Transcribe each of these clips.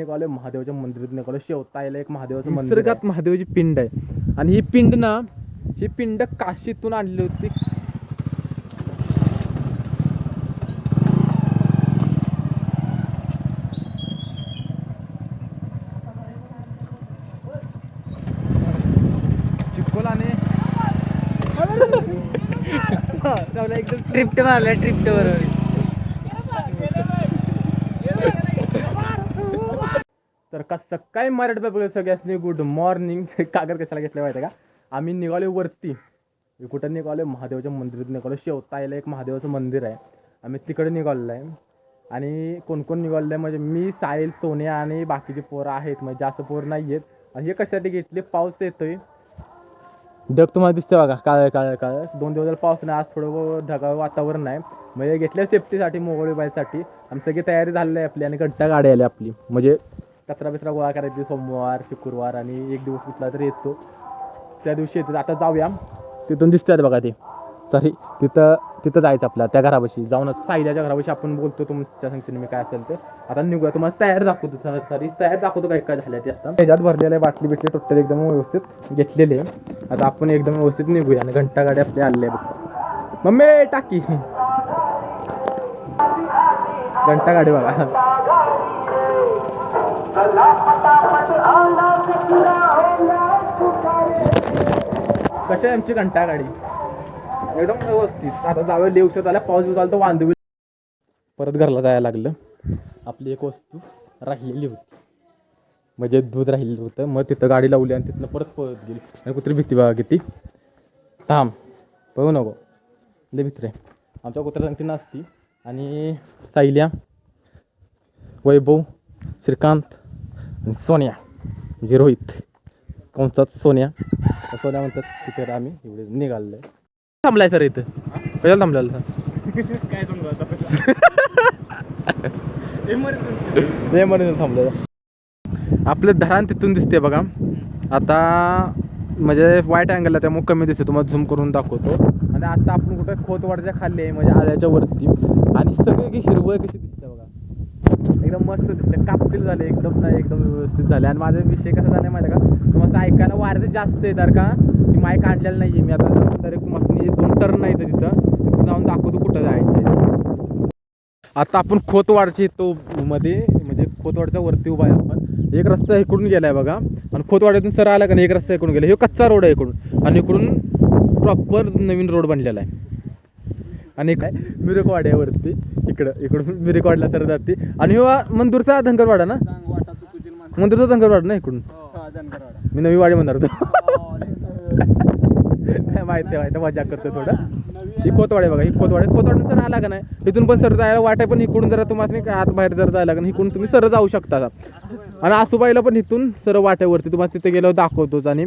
निघालोय महादेवाच्या मंदिरात निघालो शेवतायला एक महादेवाचं मंदिर आहे. निसर्गात महादेवाची पिंड आहे. आणि ही पिंड ना ही पिंड काशीतून आणली होती. एकदम ट्रिप्ट मारला ट्रिप्ट बरोबर तर कसं काय मराठी पेपर सगळ्यासनी गुड मॉर्निंग कागद कशाला घेतलं माहिती का? आम्ही निघालो वरती. कुठं निघालो महादेवाच्या मंदिरात निघालो शेवतायला एक महादेवाचं मंदिर आहे. आम्ही तिकडे निघालेलो आहे आणि कोण कोण निघालेलं आहे म्हणजे मी साहिल सोनिया आणि बाकीचे पोरं आहेत. म्हणजे जास्त पोरं नाही आहेत आणि हे कशासाठी घेतले? पाऊस येतोय. ढग तुम्हाला दिसतं बघा. काळ काळ काळ. दोन दिवस झाले पाऊस नाही. आज थोडं ढगाळ वातावरण आहे. म्हणजे घेतल्या सेफ्टीसाठी मोगळी बायसाठी आणि सगळी तयारी झालेली आहे आपली आणि घंटा गाडी आली आपली. म्हणजे कचरा बिचरा गोळा करायची सोमवार शुक्रवार आणि एक दिवस कुठला तरी येतो. त्या दिवशी येतो. आता जाऊया. तिथून दिसतात बघा ते. सॉरी तिथं तिथं जायचं आपल्या त्या घरापाशी. जाऊन साईल्याच्या घरापाशी आपण बोलतो तुमच्या संख्येने मी काय असेल ते. आता निघूया. तुम्हाला तयार दाखवतो. सॉरी तयार दाखवतो काय काय झालं ते आता. त्याच्यात भरलेलं आहे बाटली बिटली टोटल एकदम व्यवस्थित घेतलेले आता आपण एकदम व्यवस्थित निघूया आणि घंटा गाडी आपली आली आहे बघ. मम्मी टाकी. घंटा गाडी बघा. कशी आहे आमची घंटा गाडी? एकदम व्यवस्थित. आता जाऊया दिवसात आल्या पाऊस बिऊस आला तर वांदू परत घरला जायला लागलं. आपली एक वस्तू राहिलेली होती. म्हणजे दूध राहिलेलं होतं. मग तिथं गाडी लावली आणि तिथनं परत पळत गेली. आणि कुत्री भीती बघा किती. थांब. पळू नको. लय भित्रे आहे आमच्या कुत्र्या सांगती नसती आणि सायल्या वैभव श्रीकांत आणि सोनिया म्हणजे रोहित. कंसात सोन्या. सोन्या म्हणतात तिथे आम्ही एवढे निघालेलो आहे थांबलाय सर इथं. कशाला थांबलेलं सर? काय थांबलं आपलं धरण तिथून दिसते बघा. आता म्हणजे वाईट अँगल आहे त्यामुळे कमी दिसते तुम्हाला झूम करून दाखवतो. आणि आता आपण कुठे खोतवाडच्या खाली आहे म्हणजे आल्याच्या वरती. आणि सगळे हिरवळ कशी दिसते? एकदम मस्त दिसते कापतील झाले एकदम नाही एकदम व्यवस्थित झाले. आणि माझा विषय कसा झाला माहिती आहे का? तुम्हाला ऐकायला वारते जास्त आहे तर का? की माईक आणलेलं नाही आहे मी आता डायरेक्ट तुम्हाला म्हणजे दोन टर्न नाही तर तिथं तिथं जाऊन दाखवतो कुठं जायचं आता आपण खोतवाडची तो मध्ये म्हणजे खोतवाडच्या वरती उभा आहे आपण. एक रस्ता इकडून गेला आहे बघा. आणि खोतवाड्यातून सर आला का नाही? एक रस्ता इकडून गेला हे कच्चा रोड आहे इकडून. आणि इकडून प्रॉपर नवीन रोड बनलेला आहे. आणि काय? मिरकवाड्यावरती इकडं इकडून मिरकवाडला सर जाते. आणि मंदूरचा धनगरवाडा ना? मंदूरचा धनगरवाडा ना इकडून? मी नवी वाडी म्हणणार होतो. काय माहिती आहे माहिती मजा करतो थोडं. ही खोतवाडे बघा ही खोतवाडे. खोतवाडे सर आला का नाही. इथून पण सर जायला वाट पण इकडून जरा तुम्हाला आत बाहेर जर जायला नाही. इकडून तुम्ही सर जाऊ शकता. आणि आसूबाईला पण इथून सर वाट्यावरती तुम्हाला तिथे गेल्यावर दाखवतोच आणि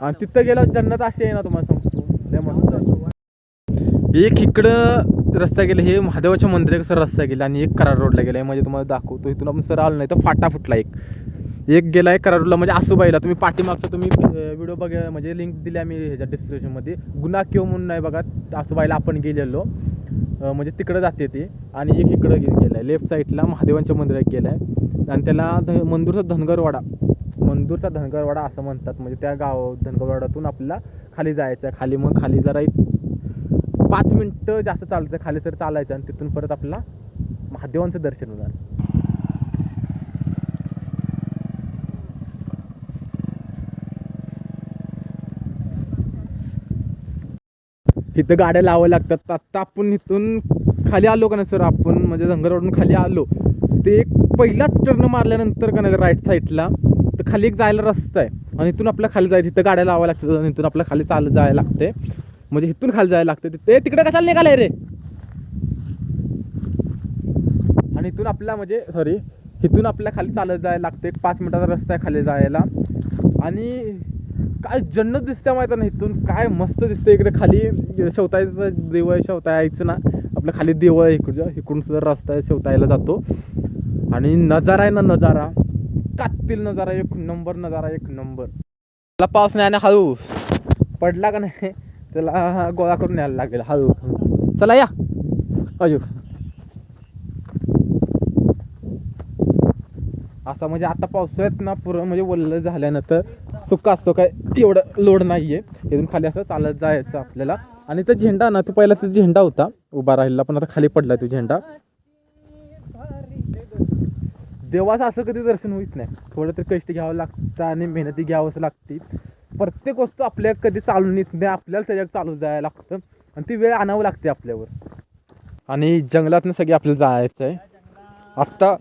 आणि तिथं गेल्यावर जन्नत अशी आहे ना तुम्हाला सांगतो लय मस्त आहे. एक इकडं रस्ता गेला हे महादेवाच्या मंदिराचा रस्ता गेला आणि एक करार रोडला गेला म्हणजे तुम्हाला दाखवतो. इथून आपण सर आलो नाही तर फाटा फुटला एक. एक गेलाय कराड रोडला म्हणजे आसूबाईला. तुम्ही पाठीमागचा तुम्ही व्हिडिओ बघा म्हणजे लिंक दिली आम्ही ह्याच्या डिस्क्रिप्शनमध्ये गुन्हा किंवा म्हणून नाही बघा आसूबाईला आपण गेलेलो. म्हणजे तिकडं जाते ते. आणि एक इकडं गेलं आहे लेफ्ट साईडला महादेवांच्या मंदिरात आहे आणि त्याला ध मंदूरचा धनगरवाडा. मंदूरचा धनगरवाडा असं म्हणतात. म्हणजे त्या गाव धनगरवाड्यातून आपल्याला खाली जायचं आहे खाली मग खाली जरा एक पाच मिनटं जास्त चालायचं खाली तर चालायचं आणि तिथून परत आपला महादेवांचं दर्शन होणार. इथं गाड्या लावाव्या लागतात. आत्ता आपण इथून खाली आलो का ना सर? आपण म्हणजे धनगरवाडून खाली आलो. ते एक पहिलाच टर्न मारल्यानंतर का नाही राईट साईडला तर खाली एक जायला रस्ता आहे. आणि इथून आपल्या खाली जायचं इथं गाड्या लावाव्या लागतात आणि इथून आपल्या खाली चालत जायला लागते म्हणजे इथून खाली जायला लागतं. ते तिकडे कशाला निघालंय रे? आणि इथून आपल्या म्हणजे सॉरी इथून आपल्या खाली चालत जायला लागतं. एक पाच मिनिटाचा रस्ता आहे खाली जायला. आणि काय जन्नत दिसते माहिती ना इथून. काय मस्त दिसतं इकडे खाली. शेवतायचं देवळ आहे शेवतायचं ना. आपलं खाली देवळ आहे इकडच्या इकडून सुद्धा रस्ता आहे शेवतायला जातो. आणि नजारा आहे ना नजारा. कातील नजारा एक नंबर नजारा एक नंबर. मला पाऊस नाही आणि हळू. पडला का नाही? त्याला गोळा करून यायला लागेल हळू. चला या. अजू असा म्हणजे आता पावसाळ्यात ना पुरं म्हणजे वल्ल झाल्यानंतर सुका असतो काय एवढं लोड नाही आहे इथून खाली असं चालत जायचं आपल्याला. आणि तो झेंडा ना तो पहिला तो झेंडा होता उभा राहिला पण आता खाली पडला तो झेंडा. देवाचं असं कधी दर्शन होईत नाही. थोडं तरी कष्ट घ्यावं लागतं आणि मेहनती घ्यावंच लागते प्रत्येक वस्तू आपल्या कधी चालून येत नाही आपल्याला त्याच्यात चालू जायला लागतं. आणि ती वेळ आणावं लागते आपल्यावर. आणि जंगलातनं सगळे आपल्याला जायचं आहे. आत्ता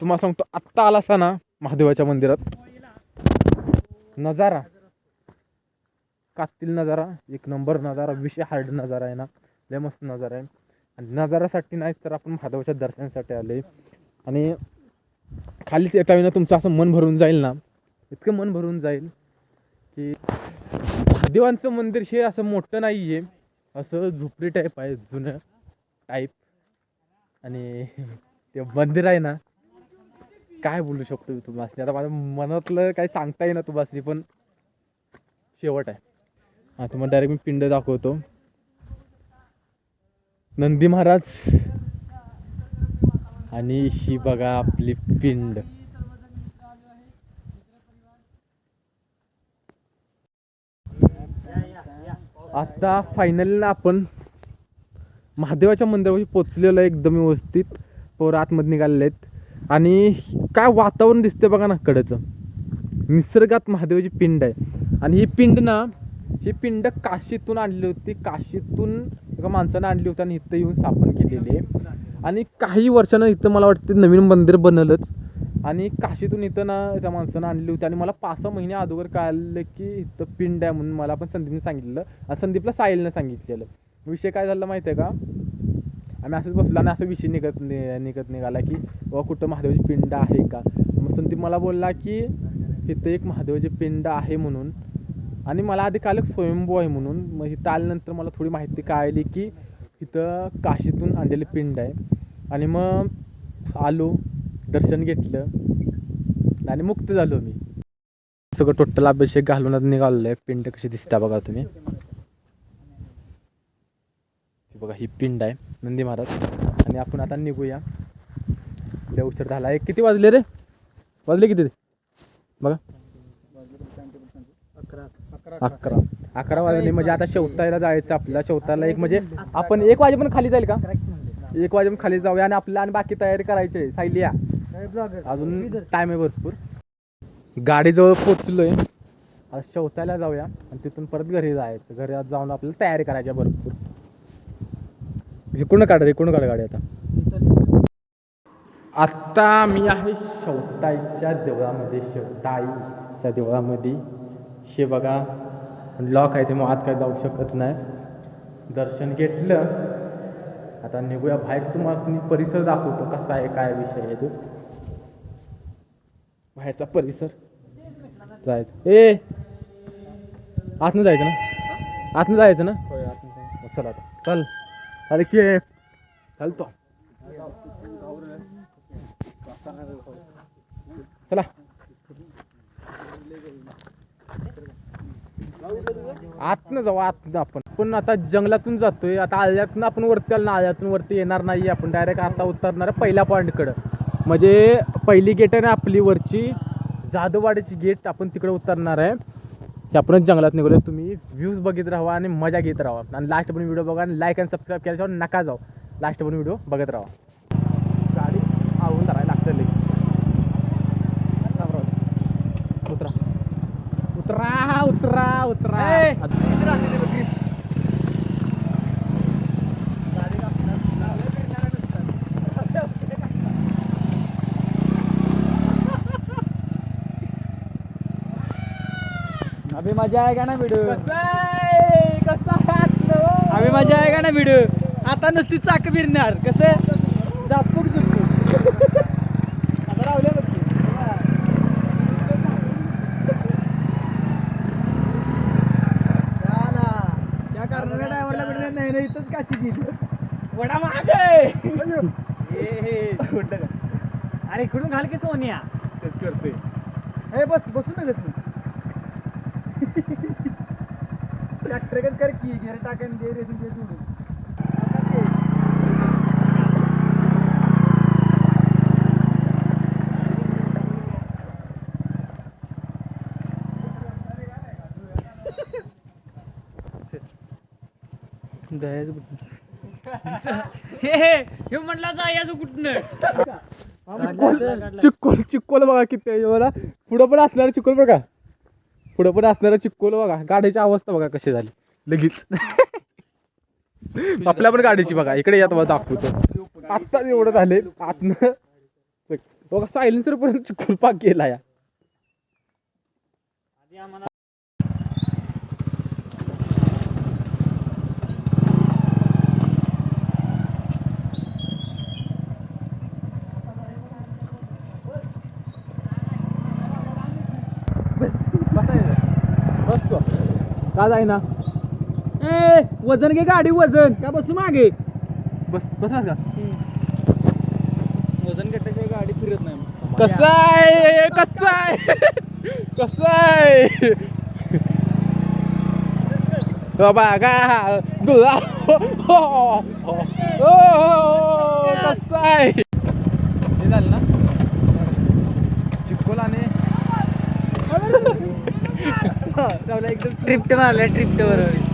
तुम्हाला सांगतो आत्ता आला असा ना महादेवाच्या मंदिरात? नजारा. कातील नजारा एक नंबर नजारा विषय हार्ड नजारा आहे ना. लय मस्त नजारा आहे. आणि नजारासाठी नाही तर आपण महादेवाच्या दर्शनासाठी आले आणि खालीच येता येईना तुमचं असं मन भरून जाईल ना. इतकं मन भरून जाईल. की महादेवांचं मंदिर हे असं मोठं नाही आहे असं झोपडी टाईप आहे जुनं टाईप आणि ते मंदिर आहे ना काय बोलू शकतो तुम्हाला आता माझ्या मनातलं काही सांगता येईना तुम्हाला पण शेवट आहे. हा तुम्हाला डायरेक्ट मी पिंड दाखवतो. नंदी महाराज आणि ही बघा आपली पिंड. आता फायनल आपण महादेवाच्या मंदिरापाशी पोचलेलो आहे एकदम व्यवस्थित. पोरं आतमध्ये निघालेले आहेत. आणि काय वातावरण दिसतंय बघा ना कडचं. निसर्गात महादेवाची पिंड आहे. आणि ही पिंड ना ही पिंड काशीतून आणली होती. काशीतून एका माणसानं आणली होती आणि इथं येऊन स्थापन केलेली आहे. आणि काही वर्षानं इथं मला वाटतं नवीन मंदिर बनलंच. आणि काशीतून इथं ना त्या माणसानं आणली होती. आणि मला पाच सहा महिने अगोदर कळलं की इथं पिंड आहे म्हणून मला पण संदीपने सांगितलं. आणि संदीपला साहिलनं सांगितलेलं. विषय काय झाला माहिती आहे का? आम्ही असंच बसलो आणि असं विषय निघत नि निघत निघाला की बाबा कुठं महादेवाची पिंड आहे का? मग संदीप मला बोलला की इथं एक महादेवाची पिंड आहे म्हणून. आणि मला आधी काल स्वयंभू आहे म्हणून. मग इथं आल्यानंतर मला थोडी माहिती कळली की इथं काशीतून आणलेली पिंड आहे. आणि मग आलो. दर्शन घेतलं आणि मुक्त झालो मी. सगळं टोटल अभिषेक घालून आता निघालेलो आहे पिंड कशी दिसता बघा तुम्ही. बघा ही पिंड आहे नंदी महाराज. आणि आपण आता निघूया. उद्या उशीर झाला. आहे किती वाजले रे? वाजले किती? बघा. अकरा. अकरा. वाजले. म्हणजे आता शेवतायला जायचं आपल्या शेवतायला एक म्हणजे आपण एक वाजे पण खाली जाईल का? एक वाजे पण खाली जाऊया आणि आपल्याला आणि बाकी तयारी करायची आहे. सायलिया अजून टाइम आहे भरपूर. गाडीजवळ पोचलोय. आता शेवतायला जाऊया आणि तिथून परत घरी जायचं. घरी जाऊन आपल्याला तयारी करायची भरपूर. इकडून काढ इकडून काढ गाडी आता. आत्ता मी आहे शेवताईच्या देवळामध्ये शेवताईच्या देवळामध्ये. हे बघा लॉक आहे ते मग आत काय जाऊ शकत नाही. दर्शन घेतलं. आता निघूया. बाहेर तुम्हाला परिसर दाखवतो कसा आहे काय विषय आहे तो. बाहेरचा परिसर. जायचं. ए! आतनं जायचं ना? आतनं जायचं ना? चला आता. चल. अरे के! चालतो. चला. आतनं जाऊ आतनं आपण. पण आता जंगलातून जातोय. आता आल्यातनं आपण वरती आलो ना आल्यातून वरती येणार नाही आपण. डायरेक्ट आता उतरणार आहे पहिल्या पॉईंटकडं म्हणजे पहिली गेट आहे ना आपली वरची. जादूवाड्याची गेट आपण तिकडे उतरणार आहे. ते आपणच जंगलात निघलो तुम्ही व्ह्यूज बघत राहा आणि मजा घेत राहा. आणि लास्ट पण व्हिडिओ बघा आणि लाईक आणि सबस्क्राईब केल्याच्यावर नका जाऊ. लास्ट पण व्हिडिओ बघत राहा. गाडी आवडून धरायला लागतं लई उतरा. उतरा उतरा उतरा. अभी मजा ना व्हिडिओ आहे? कसं आहे आतलं? अभी मजा आएगा ना व्हिडिओ आता नुसती चाक फिरणार. कसं? झापूक झुपूक आता राहुल्या बघ. की. झाला. त्या कारणाला ड्रायव्हरला कडे नाही इथंच काशी वडा मागे अरे इकडून घाल की सोनिया. तेच करते हे बस बसू नकस मग ट्रॅक्टरकच कर की घेर टाकन दे रेसून ते सोडून दयाच हे म्हटलं दयाच कुठनं? चिकोल चिकोल बघा किती पुढं पण असणार चिकोल बघा पुढं पण असणारा चिक्कोल बघा. गाडीची अवस्था बघा कशी झाली. लगेच. आपल्या पण गाडीची बघा. इकडे या तुम्हाला दाखवतो. आत्ता एवढं झाले. आतनं. बघा सायलेन्सर पर्यंत चिक्कोल पाक गेला या. का जाईना ए वजन घे गाडी वजन. का बसू मागे? बस बसला का? वजन घेतल्याशिवाय गाडी फिरत नाही कसं आहे? कसं आहे? कसं आहे? तो बघा दुला कसं आहे? हे झालं ना? एकदम ट्रिप्ट मारल्या ट्रिप्ट बरोबर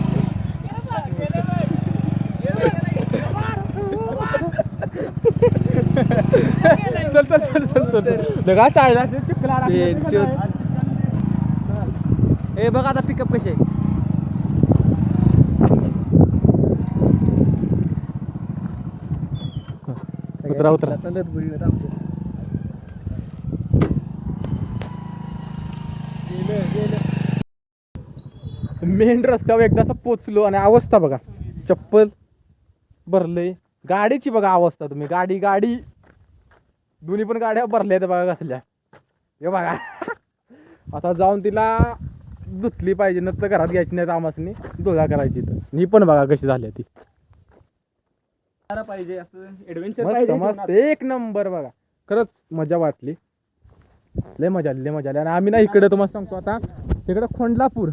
चल चल चल चल चल लगा ए बघ आता पिकअप कसे उतरा उतरा. मेन रस्त्यावर एकदाचा पोचलो आणि अवस्था बघा. चप्पल भरलंय गाडीची बघा अवस्था तुम्ही. गाडी गाडी. दोन्ही पण गाड्या भरल्या बघा कसल्या. हे बघा. आता जाऊन तिला धुतली पाहिजे नंतर घरात घ्यायची नाही आमासनी धुळा करायची तर ही पण बघा कशी झाली ती. पाहिजे असं. ऍडव्हेंचर मस्त. एक नंबर बघा. खरंच मजा वाटली. लय मजा आली लय मजा आली. आणि आम्ही ना इकडे तुम्हाला सांगतो आता. इकडं खोंडलापूर.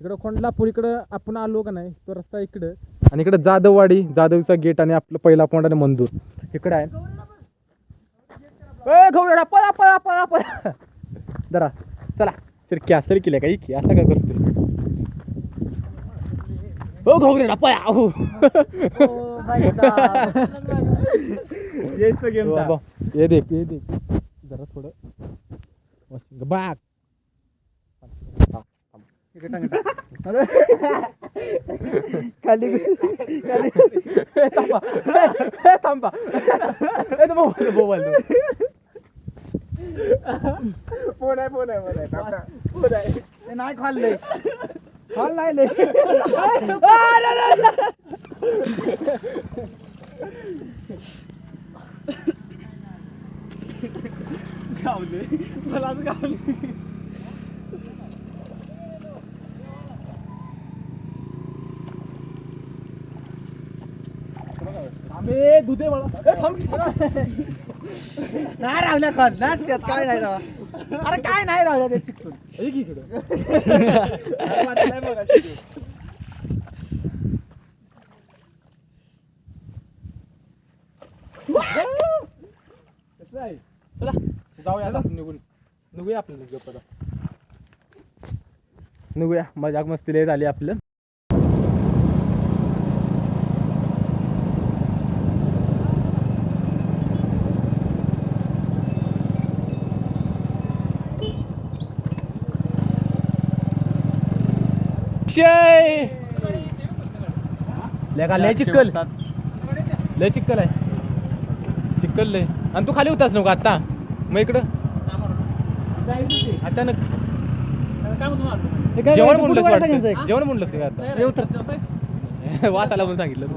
इकडं खोंडलापूर इकडं आपण आलो का नाही तो रस्ता इकडं. आणि इकडं जाधववाडी जाधवचा गेट आणि आपलं पहिला पॉइंट आणि मंदूर. इकडं आहे. ए, घोडा पळा पळा पळा पळा. जरा चला. सरकी असं केलं का? इकी असं का करतोय? हो घोगरेडा पळा. हो ये देख ये देख. जरा थोडं. बाग. खाली खाली थांबा. थांबा. Mobile mobile. फोन आहे फोन आहे फोन आहे. थांब ना. फोन आहे. ते नाही खाल्ले. खाल नाही ले. गावले. मलाच गावले. आम्ही दुधे मला. ए, थांब. नाही रावल्या त्यात काय नाही राव. अरे काय नाही रावल्या ते चिकटून. इकडं. चला जाऊया आता निघून. निघूया आपलं निघूया परत. निघूया. मजाक मस्ती लय झाली आपलं. शे लेका लय चिक्कल. लय चिक्कल आहे. चिक्कल लय. आणि तू खाली होतास नव्हता आता. मग इकडं. अचानक. जेवण म्हणलंस वाटतं? जेवण म्हणलंस का आता? वास आला म्हणून सांगितलं तू.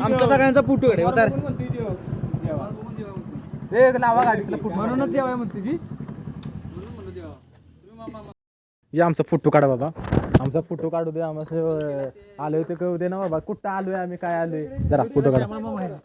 आमच्या सगळ्यांचा पुटू कडे उतार. लावा गाडीतला फुटू. म्हणूनच जेवाय म्हणते ती. ये आमचा फोटो काढा बाबा. आमचा फोटो काढू दे आम्हाला आलोय ते कळू दे ना बाबा. कुठं आलोय आम्ही काय आलोय? जरा फोटो काढा.